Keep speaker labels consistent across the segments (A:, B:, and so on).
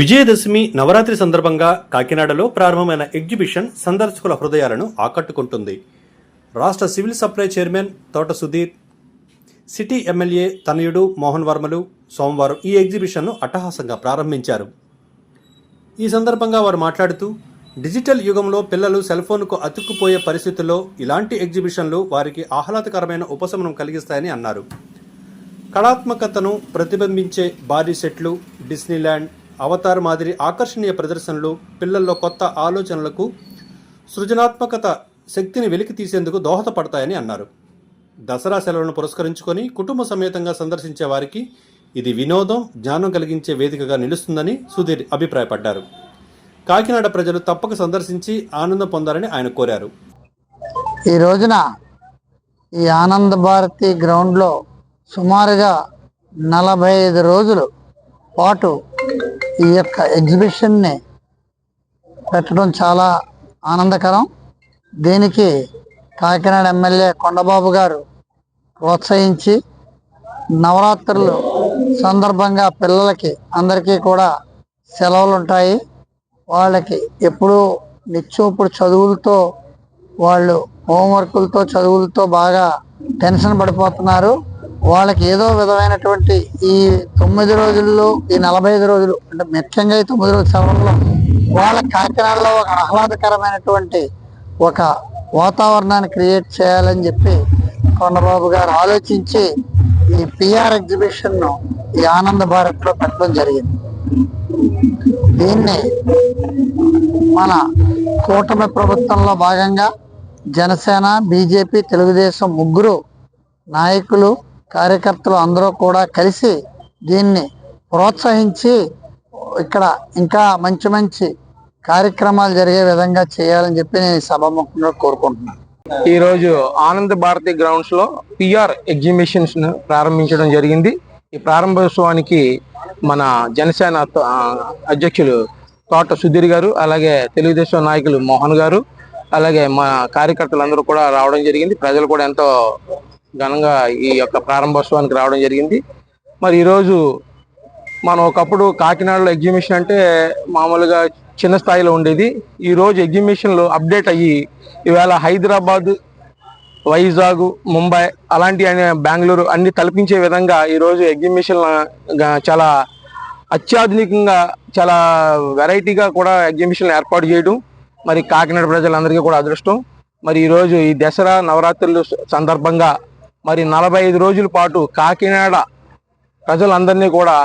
A: విజయదశమి నవరాత్రి సందర్భంగా కాకినాడలో ప్రారంభమైన ఎగ్జిబిషన్ సందర్శకుల హృదయాలను ఆకట్టుకుంటుంది. రాష్ట్ర సివిల్ సప్లై చైర్మన్ తోట సుధీర్ సిటీ ఎమ్మెల్యే తనయుడు మోహన్ వర్మలు సోమవారం ఈ ఎగ్జిబిషన్ను అట్టహాసంగా ప్రారంభించారు. ఈ సందర్భంగా వారు మాట్లాడుతూ డిజిటల్ యుగంలో పిల్లలు సెల్ ఫోన్కు అతుక్కుపోయే పరిస్థితుల్లో ఇలాంటి ఎగ్జిబిషన్లు వారికి ఆహ్లాదకరమైన ఉపశమనం కలిగిస్తాయని అన్నారు. కళాత్మకతను ప్రతిబింబించే భారీ సెట్లు డిస్నీల్యాండ్ అవతార్ మాదిరి ఆకర్షణీయ ప్రదర్శనలు పిల్లల్లో కొత్త ఆలోచనలకు సృజనాత్మకత శక్తిని వెలికి తీసేందుకు దోహదపడతాయని అన్నారు. దసరా సెలవులను పురస్కరించుకొని కుటుంబ సమేతంగా సందర్శించే వారికి ఇది వినోదం జ్ఞానం కలిగించే వేదికగా నిలుస్తుందని సుధీర్ అభిప్రాయపడ్డారు. కాకినాడ ప్రజలు తప్పక సందర్శించి ఆనందం పొందాలని ఆయన కోరారు.
B: ఈ రోజున ఈ ఆనంద భారతి గ్రౌండ్లో సుమారుగా నలభై ఐదు రోజులు పాటు ఈ యొక్క ఎగ్జిబిషన్ని పెట్టడం చాలా ఆనందకరం. దీనికి కాకినాడ ఎమ్మెల్యే కొండబాబు గారు ప్రోత్సహించి నవరాత్రులు సందర్భంగా పిల్లలకి అందరికీ కూడా సెలవులు ఉంటాయి వాళ్ళకి ఎప్పుడూ నిత్యోప్పుడు చదువులతో వాళ్ళు హోంవర్కులతో చదువులతో బాగా టెన్షన్ పడిపోతున్నారు. వాళ్ళకి ఏదో విధమైనటువంటి ఈ తొమ్మిది రోజుల్లో ఈ నలభై ఐదు రోజులు అంటే ముఖ్యంగా ఈ తొమ్మిది రోజుల సమయంలో వాళ్ళ కాకినాడలో ఒక ఆహ్లాదకరమైనటువంటి ఒక వాతావరణాన్ని క్రియేట్ చేయాలని చెప్పి కొండబాబు గారు ఆలోచించి ఈ పిఆర్ ఎగ్జిబిషన్ను ఈ ఆనంద భారత్లో పెట్టడం జరిగింది. దీన్ని మన కూటమి ప్రభుత్వంలో భాగంగా జనసేన బీజేపీ తెలుగుదేశం ముగ్గురు నాయకులు కార్యకర్తలు అందరూ కూడా కలిసి దీన్ని ప్రోత్సహించి ఇక్కడ ఇంకా మంచి మంచి కార్యక్రమాలు జరిగే విధంగా చేయాలని చెప్పి నేను సభాముఖంగా కోరుకుంటున్నాను.
C: ఈ రోజు ఆనంద్ భారతి గ్రౌండ్స్లో పిఆర్ ఎగ్జిబిషన్స్ను ప్రారంభించడం జరిగింది. ఈ ప్రారంభోత్సవానికి మన జనసేన అధ్యక్షులు తోట సుధీర్ గారు అలాగే తెలుగుదేశం నాయకులు మోహన్ గారు అలాగే మా కార్యకర్తలందరూ కూడా రావడం జరిగింది. ప్రజలు కూడా ఎంతో ఘనంగా ఈ యొక్క ప్రారంభోత్సవానికి రావడం జరిగింది. మరి ఈరోజు మనం ఒకప్పుడు కాకినాడలో ఎగ్జిబిషన్ అంటే మామూలుగా చిన్న స్థాయిలో ఉండేది. ఈ రోజు ఎగ్జిబిషన్లు అప్డేట్ అయ్యి ఈవేళ హైదరాబాద్ వైజాగ్ ముంబై అలాంటి బెంగళూరు అన్ని తలపించే విధంగా ఈరోజు ఎగ్జిబిషన్ చాలా అత్యాధునికంగా చాలా వెరైటీగా కూడా ఎగ్జిబిషన్ ఏర్పాటు చేయడం మరి కాకినాడ ప్రజలందరికీ కూడా అదృష్టం. మరి ఈరోజు ఈ దసరా నవరాత్రులు సందర్భంగా మరి నలభై ఐదు రోజుల పాటు కాకినాడ ప్రజలందరినీ కూడా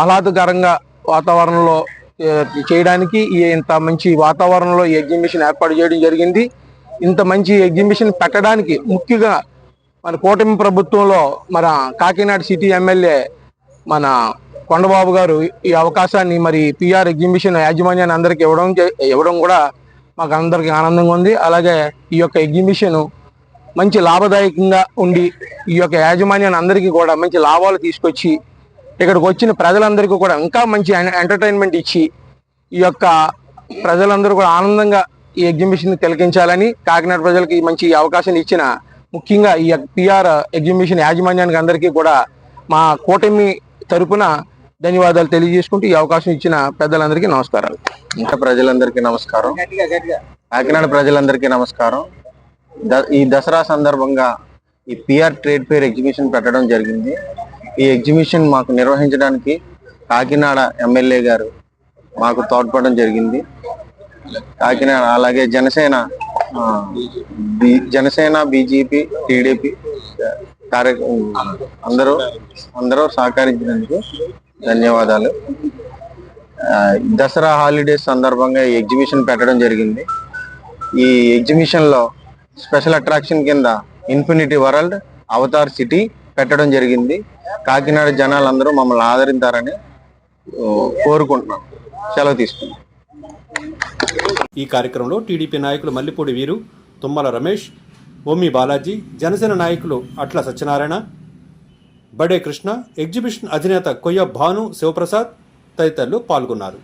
C: ఆహ్లాదకరంగా వాతావరణంలో చేయడానికి ఇంత మంచి వాతావరణంలో ఈ ఎగ్జిబిషన్ ఏర్పాటు చేయడం జరిగింది. ఇంత మంచి ఎగ్జిబిషన్ పెట్టడానికి ముఖ్యంగా మన కూటమి ప్రభుత్వంలో మన కాకినాడ సిటీ ఎమ్మెల్యే మన కొండబాబు గారు ఈ అవకాశాన్ని మరి పిఆర్ ఎగ్జిబిషన్ యాజమాన్యాన్ని అందరికి ఇవ్వడం ఇవ్వడం కూడా మాకు అందరికి ఆనందంగా ఉంది. అలాగే ఈ యొక్క ఎగ్జిబిషన్ మంచి లాభదాయకంగా ఉండి ఈ యొక్క యాజమాన్యాన్ని అందరికీ కూడా మంచి లాభాలు తీసుకొచ్చి ఇక్కడికి వచ్చిన ప్రజలందరికీ కూడా ఇంకా మంచి ఎంటర్టైన్మెంట్ ఇచ్చి ఈ యొక్క ప్రజలందరూ కూడా ఆనందంగా ఈ ఎగ్జిబిషన్ తిలకించాలని కాకినాడ ప్రజలకి ఈ మంచి అవకాశం ఇచ్చిన ముఖ్యంగా ఈ పిఆర్ ఎగ్జిబిషన్ యాజమాన్యానికి అందరికీ కూడా మా కూటమి తరపున ధన్యవాదాలు తెలియజేసుకుంటూ ఈ అవకాశం ఇచ్చిన పెద్దలందరికీ నమస్కారాలు.
D: ఇంకా ప్రజలందరికీ నమస్కారం. కాకినాడ ప్రజలందరికీ నమస్కారం. ఈ దసరా సందర్భంగా ఈ పిఆర్ ట్రేడ్ ఫేర్ ఎగ్జిబిషన్ పెట్టడం జరిగింది. ఈ ఎగ్జిబిషన్ మాకు నిర్వహించడానికి కాకినాడ ఎమ్మెల్యే గారు మాకు తోడ్పడడం జరిగింది. కాకినాడ అలాగే జనసేన జనసేన బీజేపీ టీడీపీ కార్య అందరూ అందరూ సహకరించినందుకు ధన్యవాదాలు. దసరా హాలిడేస్ సందర్భంగా ఈ ఎగ్జిబిషన్ పెట్టడం జరిగింది. ఈ ఎగ్జిబిషన్లో స్పెషల్ అట్రాక్షన్ కింద ఇన్ఫినిటీ వరల్డ్ అవతార్ సిటీ పెట్టడం జరిగింది. కాకినాడ జనాలందరూ మమ్మల్ని ఆదరించారని కోరుకుంటున్నాం. సెలవు తీసుకున్నాం
A: ఈ కార్యక్రమంలో టీడీపీ నాయకులు మల్లిపూడి వీరు తుమ్మల రమేష్ ఓమి బాలాజీ జనసేన నాయకులు అట్ల సత్యనారాయణ బడే కృష్ణ ఎగ్జిబిషన్ అధినేత కొయ్య భాను శివప్రసాద్ తదితరులు పాల్గొన్నారు.